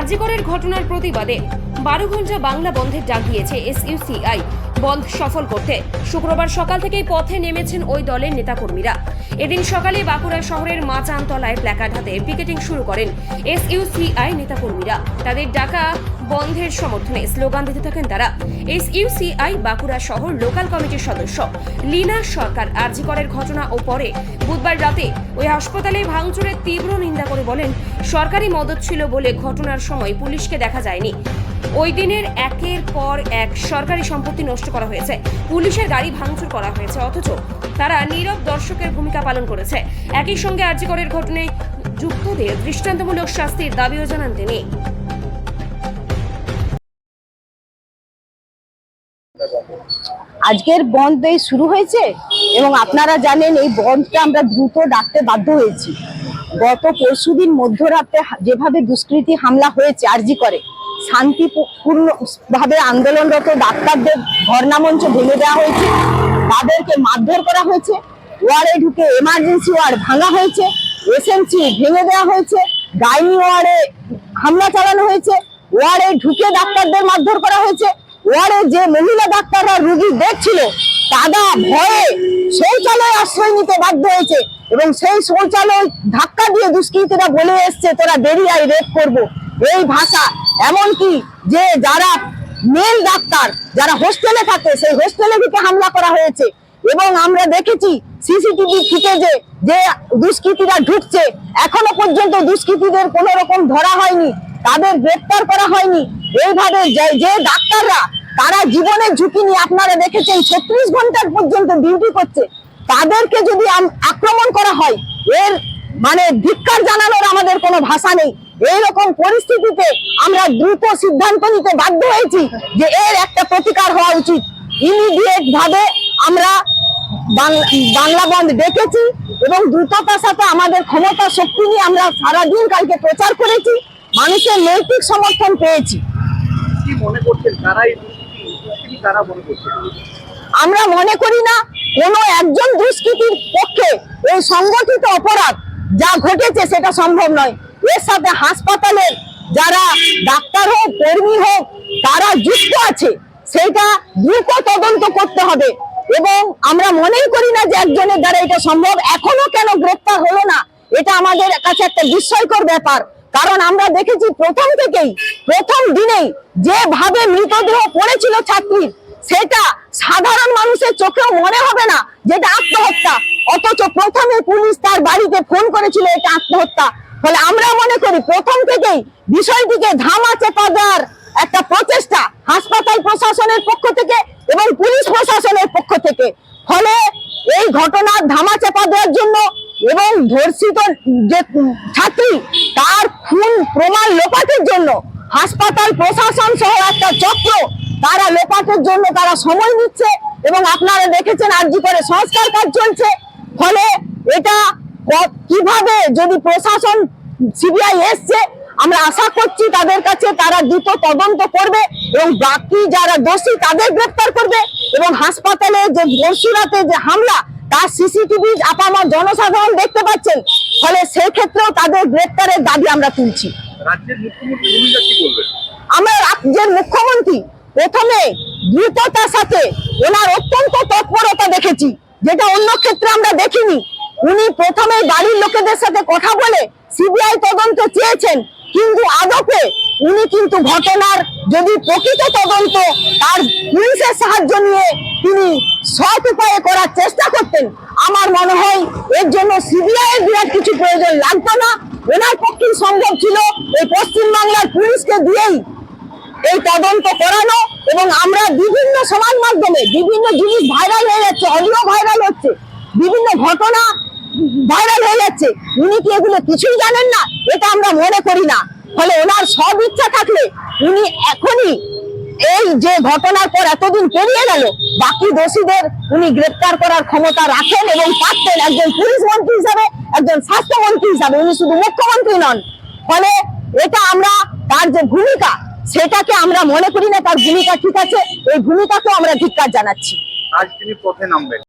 আরজিকরের ঘটনার প্রতিবাদে বারো ঘণ্টা বাংলা বন্ধের ডাক দিয়েছে এসইউসিআই বন্ধ সফল করতে। শুক্রবার সকাল থেকেই পথে নেমেছেন ওই দলের নেতাকর্মীরা। এদিন সকালে বাঁকুড়া শহরের মাচানতলায় প্ল্যাকার্ড হাতে পিকেটিং শুরু করেন এস এসইউসিআই নেতাকর্মীরা। তাদের ডাকা বন্ধের সমর্থনে স্লোগান দিতে থাকেন তারা। এস এসইউসিআই বাঁকুড়া শহর লোকাল কমিটির সদস্য। লীনা সরকার আরজিকরের ঘটনা ও পরে বুধবার রাতে ওই হাসপাতালে ভাঙচুরের তীব্র নিন্দা করে বলেন, সরকারি মদত ছিল বলে ঘটনার সময় পুলিশকে দেখা যায়নি। ওই দিনের একের পর এক সরকারি সম্পত্তি নষ্ট করা হয়েছে। পুলিশের গাড়ি ভাঙচুর করা হয়েছে, অথচ তারা নীরব দর্শকের ভূমিকা পালন করেছে। একই সঙ্গে আরজিকরের ঘটনায় যুক্তদের দৃষ্টান্তমূলক শাস্তির দাবিও জানান তিনি। আজকের বন্ধ এই শুরু হয়েছে এবং আপনারা জানেন এই বন্ধটা আমরা দ্রুত ডাকতে বাধ্য হয়েছি। গত পরশুদিন মধ্যরাতে যেভাবে দুষ্কৃতী হামলা হয়েছে আরজি করে শান্তিপূর্ণ ভাবে আন্দোলনরত ডাক্তারদের ধর্ণামঞ্চ ভেঙে দেওয়া হয়েছে। তাদেরকে মারধর করা হয়েছে। ওয়ার্ডে ঢুকে এমার্জেন্সি ওয়ার্ড ভাঙা হয়েছে। এসএমসি ভেঙে দেওয়া হয়েছে। গাইনি ওয়ার্ডে হামলা চালানো হয়েছে। ওয়ার্ডে ঢুকে ডাক্তারদের মারধর করা হয়েছে। ওয়ার্ডে যে মহিলা ডাক্তাররা রুগী দেখছিল তারা ভয়ে শৌচালয়ে আশ্রয় নিতে বাধ্য হয়েছে এবং সেই শৌচালয় ধাক্কা দিয়ে দুষ্কৃতীরা বলে এসছে, তোরা বেরিয়ে আয় রেপ করব। এই ভাষা এমনকি যে যারা মেল ডাক্তার, যারা হোস্টেলে থাকে, সেই হোস্টেলে দিকে হামলা করা হয়েছে। এবং আমরা দেখেছি সিসিটিভি ফুটেজে যে দুষ্কৃতীরা ঢুকছে, এখনও পর্যন্ত দুষ্কৃতীদের কোনো রকম ধরা হয়নি, তাদের গ্রেপ্তার করা হয়নি। এইভাবে যে- ডাক্তাররা, তারা জীবনের ঝুঁকি নিয়ে আপনারা দেখেছেন, ছত্রিশ ঘণ্টার পর্যন্ত ডিউটি করছে। তাদেরকে যদি আক্রমণ করা হয়, এর মানে ধিক্কার জানানোর আমাদের কোনো ভাষা নেই। এইরকম পরিস্থিতিতে আমরা দ্রুত সিদ্ধান্ত নিতে বাধ্য হয়েছি যে এর একটা প্রতিকার হওয়া উচিত। ইমিডিয়েট ভাবে আমরা বাংলা বন্ধ ডেকেছি এবং দ্রুততার সাথে আমাদের ক্ষমতা শক্তি নিয়ে আমরা সারাদিন কালকে প্রচার করেছি মানুষের নৈতিক সমর্থন পেয়েছি। আমরা মনে করি না কোনো একজন দুষ্কৃতীর পক্ষে এই সংগঠিত অপরাধ যা ঘটেছে সেটা সম্ভব নয়। এর সাথে হাসপাতালের যারা ডাক্তার হোক, কর্মী হোক, তারা যুক্ত আছে সেটা দ্রুত তদন্ত করতে হবে। এবং আমরা মনেই করি না যে একজনের দ্বারা এটা সম্ভব। এখনও কেন গ্রেপ্তার হলো না? এটা আমাদের কাছে একটা বিস্ময়কর ব্যাপার। কারণ আমরা দেখেছি প্রথম থেকেই, প্রথম দিনেই যেভাবে মৃতদেহ পড়েছিল ছাত্রীর, সেটা সাধারণ মানুষের চোখেও মনে হবে না যেটা আত্মহত্যা। অথচ প্রথমে পুলিশ তার বাড়িতে ফোন করেছিল, এটা আত্মহত্যা। ফলে আমরা মনে করি প্রথম থেকেই বিষয়টিকে ধামা চেপা দেওয়ার একটা প্রচেষ্টা হাসপাতাল প্রশাসনের পক্ষ থেকে এবং পুলিশ প্রশাসনের পক্ষ থেকে। ফলে এই ঘটনার ধামা চাপা দেওয়ার জন্য এবং ধর্ষিত যে ছাত্রী, তার খুন প্রমাণ লোপাটের জন্য হাসপাতাল প্রশাসন সহ একটা চক্র তারা লোপাটের জন্য তারা সময় নিচ্ছে এবং আপনারা দেখেছেন আরজি করে সংস্কার কাজ চলছে। ফলে এটা কীভাবে যদি প্রশাসন সিবিআই এসছে আমরা আশা করছি তাদের কাছে তারা দ্রুত তদন্ত করবে এবং বাকি যারা দোষী তাদের গ্রেপ্তার করবে এবং হাসপাতালে যে বর্ষুরাতে যে হামলা তার সিসিটিভি আপামর জনসাধারণ দেখতে পাচ্ছেন। ফলে সেক্ষেত্রেও তাদের গ্রেপ্তারের দাবি আমরা তুলছি। আমরা রাজ্যের মুখ্যমন্ত্রী প্রথমে দ্রুততার সাথে ওনার অত্যন্ত তৎপরতা দেখেছি যেটা অন্য ক্ষেত্রে আমরা দেখিনি। উনি প্রথমে বাড়ির লোকেদের সাথে কথা বলে সিবিআই তদন্ত চেয়েছেন, কিন্তু আদপে উনি কিন্তু ঘটনার যদি প্রকৃত তদন্ত তার পুলিশের সাহায্য নিয়ে তিনি সৎ উপায়ে করার চেষ্টা করতেন, আমার মনে হয় এর জন্য সিবিআই এর বিরাট কিছু প্রয়োজন লাগতো না। ওনার পক্ষে সম্ভব ছিল এই পশ্চিমবাংলার পুলিশকে দিয়েই এই তদন্ত করানো এবং আমরা বিভিন্ন সমাজ মাধ্যমে বিভিন্ন জিনিস ভাইরাল হয়ে যাচ্ছে অডিও ভাইরাল হচ্ছে, বিভিন্ন ঘটনা ভাইরাল হয়ে যাচ্ছে। উনি কি এগুলো কিছুই জানেন না? এটা আমরা মনে করি না। ফলে ওনার সব ইচ্ছা থাকলে উনি এখনই এই যে ঘটনার পর এতদিন পেরিয়ে গেল, বাকি দোষীদের উনি গ্রেপ্তার করার ক্ষমতা রাখেন এবং পারতেন একজন পুলিশ মন্ত্রী হিসাবে, একজন স্বাস্থ্যমন্ত্রী হিসাবে। উনি শুধু মুখ্যমন্ত্রী নন। ফলে এটা আমরা তার যে ভূমিকা, সেটাকে আমরা মনে করি না তার ভূমিকা ঠিক আছে। এই ভূমিকাকে আমরা ধিক্কার জানাচ্ছি। আজ তিনি পথে নামবেন।